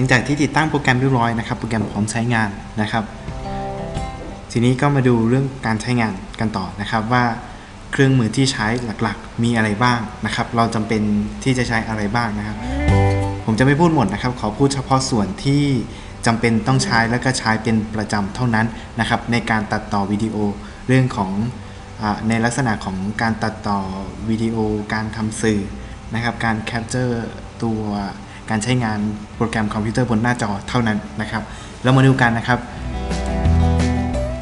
ลังจากที่ติดตั้งโปรแกรมเรียบร้อยนะครับ โปรแกรมพร้อมใช้งานนะครับ ทีนี้ก็มาดูเรื่องการใช้งานกันต่อนะครับว่าเครื่องมือที่ใช้หลักๆ มีอะไรบ้างนะครับ เราจำเป็นที่จะใช้อะไรบ้างนะครับ ผมจะไม่พูดหมดนะครับ ขอพูดเฉพาะส่วนที่จำเป็นต้องใช้แล้วก็ใช้เป็นประจำเท่านั้นนะครับ ในการตัดต่อวิดีโอเรื่องของอในลักษณะของการตัดต่อวิดีโอ การทำสื่อนะครับ การแคปเจอร์ตัว การใช้งานโปรแกรมคอมพิวเตอร์บนหน้าจอเท่านั้นนะครับ เรามาดูกันนะครับ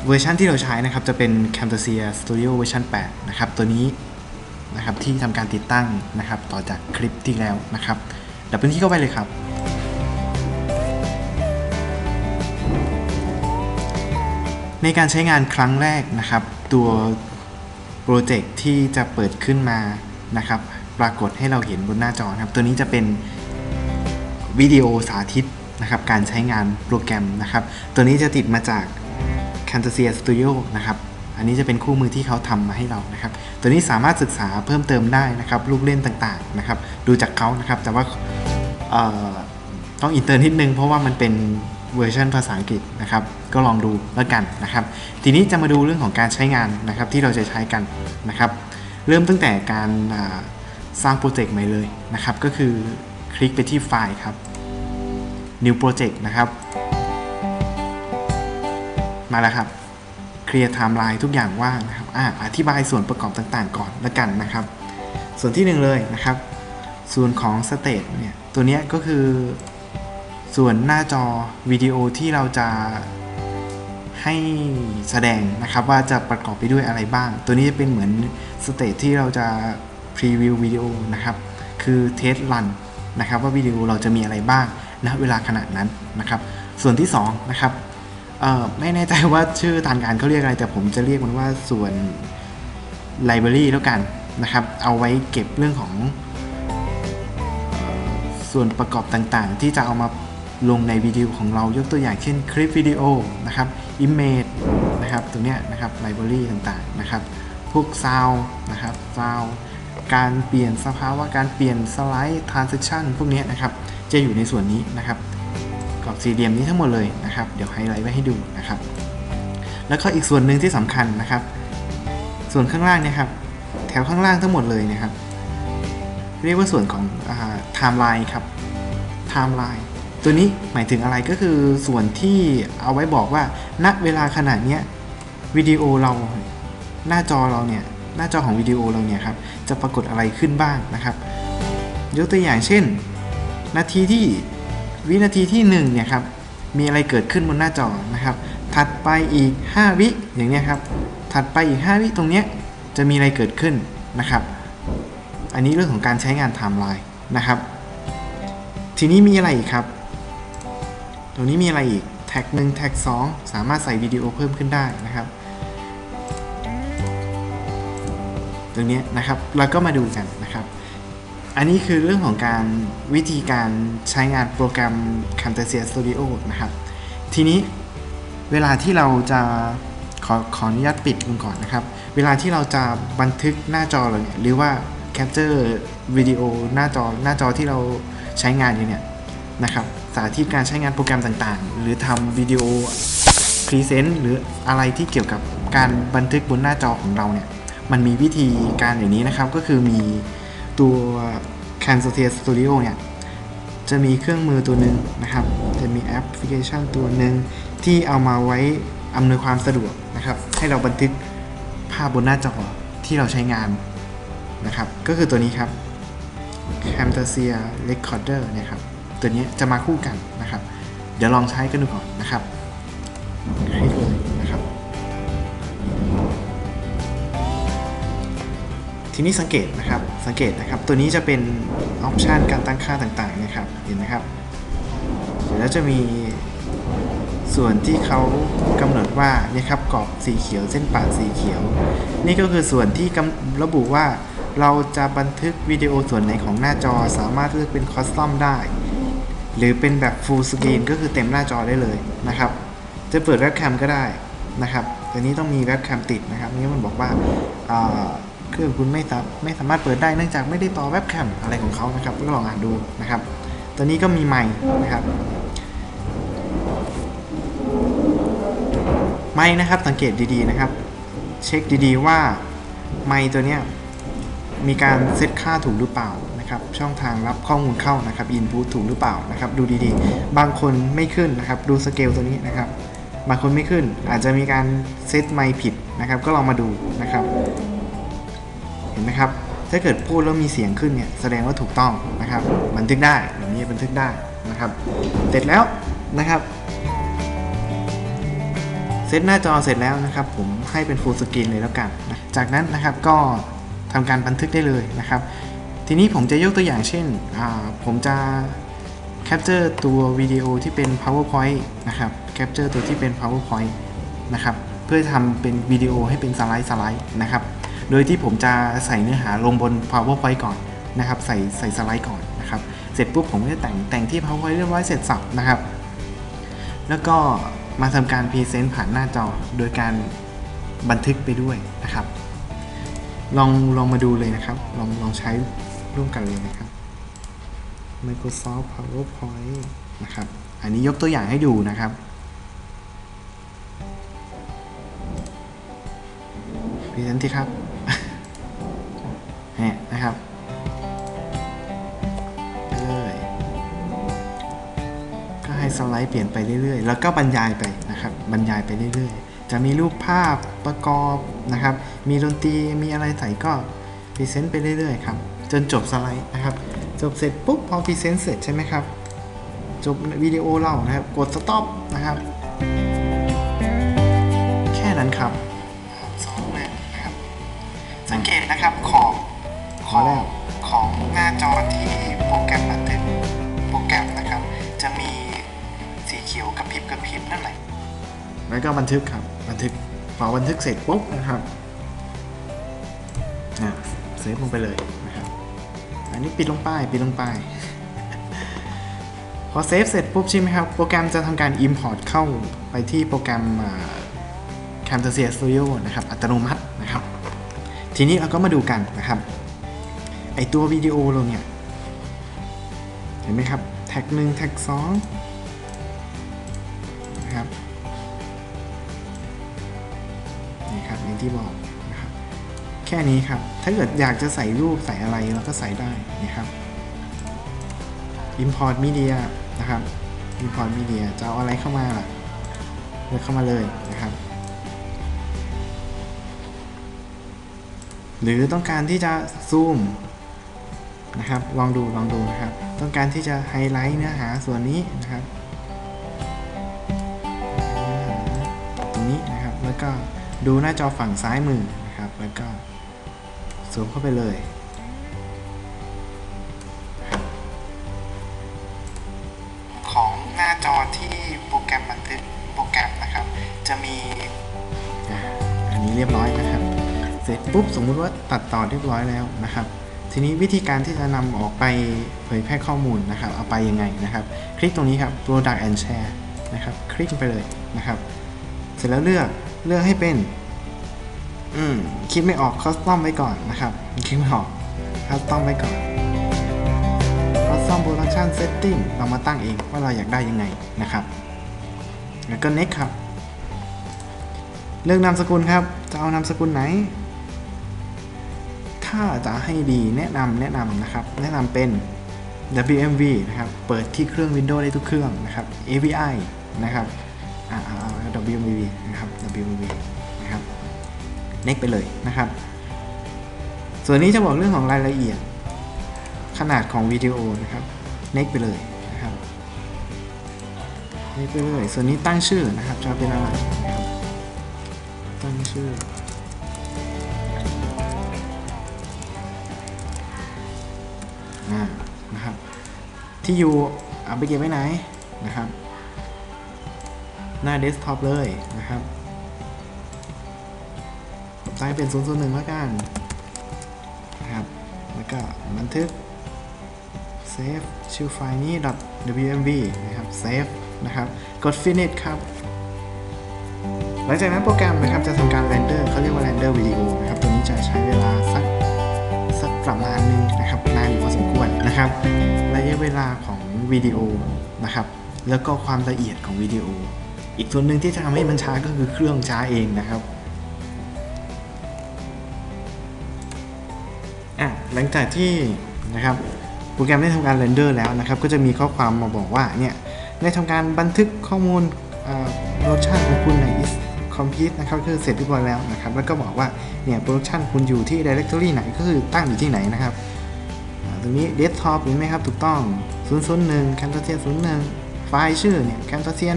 เวอร์ชันที่เราใช้นะครับจะเป็น Camtasia Studio เวอร์ชัน8นะครับตัวนี้นะครับที่ทำการติดตั้งนะครับต่อจากคลิปที่แล้วนะครับดับพื้นที่เข้าไปเลยครับในการใช้งานครั้งแรกนะครับ ตัวโปรเจกต์ที่จะเปิดขึ้นมานะครับ ปรากฏให้เราเห็นบนหน้าจอครับ ตัวนี้จะเป็น วิดีโอสาธิตนะครับการใช้งานโปรแกรมนะครับ ตัวนี้จะติดมาจาก Camtasia Studio นะครับอันนี้จะเป็นคู่มือที่เขาทำมาให้เรานะครับ ตัวนี้สามารถศึกษาเพิ่มเติมได้นะครับ ลูกเล่นต่างๆนะครับ ดูจากเขานะครับ แต่ว่าต้องอินเตอร์นิดนึง เพราะว่ามันเป็นเวอร์ชันภาษาอังกฤษนะครับ ก็ลองดูแล้วกันนะครับ ทีนี้จะมาดูเรื่องของการใช้งานนะครับ ที่เราจะใช้กันนะครับ เริ่มตั้งแต่การสร้างโปรเจกต์ใหม่เลยนะครับ ก็คือ คลิกไปที่ไฟล์ครับ New Project นะครับ มาแล้วครับเคลียร์ไทม์ไลน์ทุกอย่างว่างนะครับอ่าอธิบายส่วนประกอบต่างๆ ก่อนล้วกันนะครับ ส่วนที่หนึ่งเลยนะครับ ส่วนของสเต e เนี่ย ตัวเนี้ยก็คือ ส่วนหน้าจอวิดีโอที่เราจะให้แสดงนะครับว่าจะประกอบไปด้วยอะไรบ้าง ตัวนี้จะเป็นเหมือนสเต e ที่เราจะพรีวิววิดีโอนะครับ คือเทสรัน นะครับว่าวิดีโอเราจะมีอะไรบ้างณเวลาขนาดนั้นนะครับ ส่วนที่สองนะครับไม่แน่ใจว่าชื่อทางการเขาเรียกอะไร แต่ผมจะเรียกมันว่าส่วน Library แล้วกันนะครับ เอาไว้เก็บเรื่องของออส่วนประกอบต่างๆ ที่จะเอามาลงในวิดีโอของเรายกตัวอย่างเช่นคลิปวิดีโอนะครับ Image นะครับตัวเนี้ยนะครับ Library ต่างๆนะครับ พวก Sound นะครับ Sound การเปลี่ยนสภาวะการเปลี่ยนสไลด์ Transition พวกนี้นะครับ จะอยู่ในส่วนนี้นะครับกรอบสี่เหลี่ยมนี้ทั้งหมดเลยนะครับ เดี๋ยวไฮไลท์ไว้ให้ดูนะครับ แล้วก็อีกส่วนหนึ่งที่สำคัญนะครับ ส่วนข้างล่างเนี่ยครับ แถวข้างล่างทั้งหมดเลยนะครับ เรียกว่าส่วนของไทม์ไลน์ครับไทม์ไลน์ตัวนี้หมายถึงอะไรก็คือส่วนที่เอาไว้บอกว่าณเวลาขนาดนี้วิดีโอเราหน้าจอเราเนี่ย หน้าจอของวิดีโอเราเนี่ยครับจะปรากฏอะไรขึ้นบ้างนะครับ ยกตัวอย่างเช่น นาทีที่วินาทีที่1เนี่ยครับมีอะไรเกิดขึ้นบนหน้าจอนะครับ ถัดไปอีก 5 วิอย่างเนี้ยครับ ถัดไปอีก 5 วิตรงเนี้ยจะมีอะไรเกิดขึ้นนะครับ อันนี้เรื่องของการใช้งานไทม์ไลน์นะครับ ทีนี้มีอะไรอีกครับ ตรงนี้มีอะไรอีก แท็ก1แท็ก2สามารถใส่วิดีโอเพิ่มขึ้นได้นะครับ ตรงนี้นะครับเราก็มาดูกันนะครับ อันนี้คือเรื่องของการวิธีการใช้งานโปรแกรม Camtasia Studio นะครับ ทีนี้เวลาที่เราจะขอขออนุญาตปิดมันก่อนนะครับ เวลาที่เราจะบันทึกหน้าจอเราเนี่ยหรือว่า capture วิดีโอหน้าจอหน้าจอที่เราใช้งานอยู่เนี่ยนะครับสาธิตการใช้งานโปรแกรมต่างๆ หรือทำวิดีโอพรีเซนต์หรืออะไรที่เกี่ยวกับการบันทึกบนหน้าจอของเราเนี่ย มันมีวิธีการอย่างนี้นะครับ ก็คือมีตัว Camtasia Studio เนี่ยจะมีเครื่องมือตัวหนึ่งนะครับ จะมีแอปพลิเคชันตัวหนึ่งที่เอามาไว้อำนวยความสะดวกนะครับ ให้เราบันทึกภาพบนหน้าจอที่เราใช้งานนะครับ ก็คือตัวนี้ครับ Camtasia Recorder เนี่ยครับ ตัวนี้จะมาคู่กันนะครับ เดี๋ยวลองใช้กันดูก่อนนะครับคลิกเลย ทีนี้สังเกตนะครับ สังเกตนะครับ ตัวนี้จะเป็นออปชันการตั้งค่าต่างๆนะครับ เห็นไหมครับ เดี๋ยวแล้วจะมีส่วนที่เขากำหนดว่าเนี่ยครับกรอบสีเขียวเส้นปาดสีเขียว นี่ก็คือส่วนที่กำระบุว่าเราจะบันทึกวิดีโอส่วนไหนของหน้าจอสามารถเลือกเป็นคอสตอมได้ หรือเป็นแบบ full screen ก็คือเต็มหน้าจอได้เลยนะครับ จะเปิดเว็บแคมก็ได้นะครับตัวนี้ต้องมีเว็บแคมติดนะครับนี่มันบอกว่าอ่า เครื่องคุณไม่สามไม่สามารถเปิดได้เนื่องจากไม่ได้ต่อเว็บแคมอะไรของเขานะครับก็ลองอ่านดูนะครับ ตัวนี้ก็มีไม้นะครับไม้นะครับสังเกตดีๆนะครับ เช็คดีๆว่าไม่ตัวนี้มีการเซตค่าถูกหรือเปล่านะครับ ช่องทางรับข้อมูลเข้านะครับอินพุตถูกหรือเปล่านะครับ ดูดีๆ บางคนไม่ขึ้นนะครับ ดูสเกลตัวนี้นะครับ บางคนไม่ขึ้นอาจจะมีการเซตไม่ผิดนะครับ ก็ลองมาดูนะครับ เห็นไหมครับ ถ้าเกิดพูดแล้วมีเสียงขึ้นเนี่ยแสดงว่าถูกต้องนะครับ บันทึกได้แบบนี้บันทึกได้นะครับ เสร็จแล้วนะครับเซตหน้าจอเสร็จแล้วนะครับ ผมให้เป็น full screen เลยแล้วกันนะจากนั้นนะครับก็ทำการบันทึกได้เลยนะครับ ทีนี้ผมจะยกตัวอย่างเช่น ผมจะ capture ตัววิดีโอที่เป็น powerpoint นะครับ capture ตัวที่เป็น powerpoint นะครับ เพื่อทำเป็นวิดีโอให้เป็นสไลด์สไลด์นะครับ โดยที่ผมจะใส่เนื้อหาลงบน powerpoint ก่อนนะครับ ใส่ใส่สไลด์ก่อนนะครับ เสร็จปุ๊บผมก็จะแต่งแต่งที่ powerpoint เรียบร้อยเสร็จสับนะครับ แล้วก็มาทำการพรีเซนต์ผ่านหน้าจอโดยการบันทึกไปด้วยนะครับ ลองลองมาดูเลยนะครับ ลองลองใช้ร่วมกันเลยนะครับ Microsoft PowerPoint นะครับ อันนี้ยกตัวอย่างให้ดูนะครับพรีเซนต์ที่ครับ เนี่ยนะครับไปเลยก็ให้สไลด์เปลี่ยนไปเรื่อยๆ แล้วก็บรรยายไปนะครับ บรรยายไปเรื่อยๆ จะมีรูปภาพประกอบนะครับ มีดนตรีมีอะไรใส่ก็พรีเซนต์ไปเรื่อยๆครับจนจบสไลด์นะครับ จบเสร็จปุ๊บพอพรีเซนต์เสร็จใช่ไหมครับ จบวิดีโอเรานะครับ กดสต็อปนะครับ แค่นั้นครับสองเลยนะครับ สังเกตนะครับของ ขอแล้วของหน้าจอที่โปรแกรมบันทึกโปรแกรมนะครับ จะมีสีเขียวกระพริบกระพริบนั่นแหละแล้วก็บันทึกครับ บันทึกพอบันทึกเสร็จปุ๊บนะครับอะเซฟลงไปเลยนะครับ อันนี้ปิดลงไปปิดลงไป พอเซฟเสร็จปุ๊บใช่ไหมครับ โปรแกรมจะทำการ Import เข้าไปที่โปรแกรม Camtasia Studio นะครับ อัตโนมัตินะครับ ทีนี้เราก็มาดูกันนะครับ ไอตัววิดีโอเราเนี่ย เห็นไหมครับ แท็กหนึ่งแท็กสองนะครับนี่ครับอย่างที่บอกนะครับ แค่นี้ครับ ถ้าเกิดอยากจะใส่รูปใส่อะไรเราก็ใส่ได้นะครับ Import Media นะครับ Import Media จะเอาอะไรเข้ามาล่ะเลือกเข้ามาเลยนะครับ หรือต้องการที่จะซูม นะครับ ลองดูลองดูนะครับ ต้องการที่จะไฮไลท์เนื้อหาส่วนนี้นะครับตรงนี้นะครับ แล้วก็ดูหน้าจอฝั่งซ้ายมือนะครับ แล้วก็ซูมเข้าไปเลยของหน้าจอที่โปรแกรมบันทึกโปรแกรมนะครับ จะมีอันนี้เรียบร้อยนะครับ เสร็จปุ๊บสมมุติว่าตัดต่อเรียบร้อยแล้วนะครับ ทีนี้วิธีการที่จะนำออกไปเผยแพร่ข้อมูลนะครับ เอาไปยังไงนะครับ คลิกตรงนี้ครับ Product and Share นะครับ คลิกไปเลยนะครับ เสร็จแล้วเลือกเลือกให้เป็นอืมคิดไม่ออก Custom ไว้ก่อนนะครับคิดไม่ออก Custom ไว้ก่อน Custom Production Setting เรามาตั้งเองว่าเราอยากได้ยังไงนะครับ แล้วก็ Next ครับ เลือกนามสกุลครับ จะเอานามสกุลไหน ถ้าจะให้ดีแนะนำแนะนำนะครับ แนะนำเป็น WMV นะครับ เปิดที่เครื่อง Windows ได้ทุกเครื่องนะครับ AVI นะครับอ่า WMV นะครับ WMV นะครับ next ไปเลยนะครับ ส่วนนี้จะบอกเรื่องของรายละเอียด ขนาดของวิดีโอนะครับ next ไปเลยนะครับ next ไปเลย ส่วนนี้ตั้งชื่อนะครับจะเป็นอะไรนะครับ ตั้งชื่อ ที่อยู่เอาไปเก็บไว้ไหนนะครับ หน้าเดสก์ท็อปเลยนะครับตั้งเป็น001แล้วกันนะครับ แล้วก็บันทึก save ชื่อไฟล์นี้ .wmv นะครับ save นะครับ กด finish ครับ หลังจากนั้นโปรแกรมนะครับจะทำการ render เขาเรียกว่า render วิดีโอนะครับ ตัวนี้จะใช้เวลาสัก ประมาณหนึงนะครับนานอยู่พอสมควรนะครับ ระยะเวลาของวิดีโอนะครับแล้วก็ความละเอียดของวิดีโอ อีกส่วนหนึ่งที่จะทำให้มันช้าก็คือเครื่องช้าเองนะครับอะหลังจากที่นะครับโปรแกรมได้ทำการเรนเดอร์แล้วนะครับ ก็จะมีข้อความมาบอกว่าเนี่ยได้ทำการบันทึกข้อมูลโปรดักชันของคุณใน is complete นะครับคือเสร็จเรียบร้อยแล้วนะครับแล้วก็บอกว่าเนี่ยโปรดักชันคุณอยู่ที่ directory ไหนก็คือตั้งอยู่ที่ไหนนะครับตรงนี้ desktop เห็นไหมครับถูกต้อง 001 Camtasia 01 ไฟล์ชื่อเนี่ย Camtasia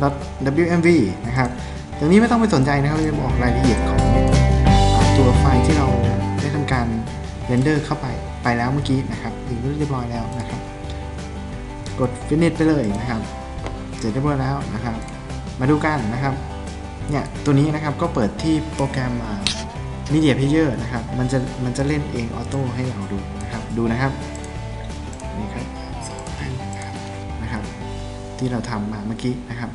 1 .wmv นะครับตรงนี้ไม่ต้องไปสนใจนะครับเราจะบอกรายละเอียดของตัวไฟล์ที่เราได้ทำการเรนเดอร์เข้าไปไปแล้วเมื่อกี้นะครับถึงเรียบร้อยแล้วนะครับ กด finish ไปเลยนะครับ เสร็จเรียบร้อยแล้วนะครับ มาดูกันนะครับ เนี่ยตัวนี้นะครับก็เปิดที่โปรแกรม Media Player นะครับมันจะมันจะเล่นเองออโต้ให้เราดูนะครับดูนะครับนี่ครับนะครับ ที่เราทำมาเมื่อกี้นะครับ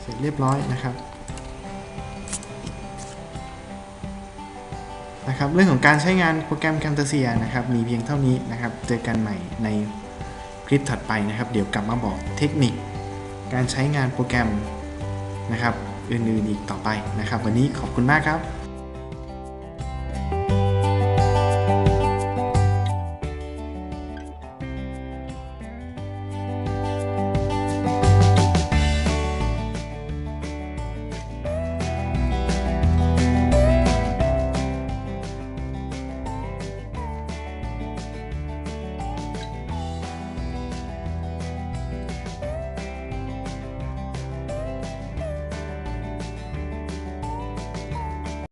เสร็จเรียบร้อยนะครับนะครับเรื่องของการใช้งานโปรแกรม Camtasia นะครับมีเพียงเท่านี้นะครับ เจอกันใหม่ใน ลิปถัดไปนะครับ เดี๋ยวกลับมาบอกเทคนิค การใช้งานโปรแกรมนะครับ อื่นๆอีกต่อไปนะครับ วันนี้ขอบคุณมากครับ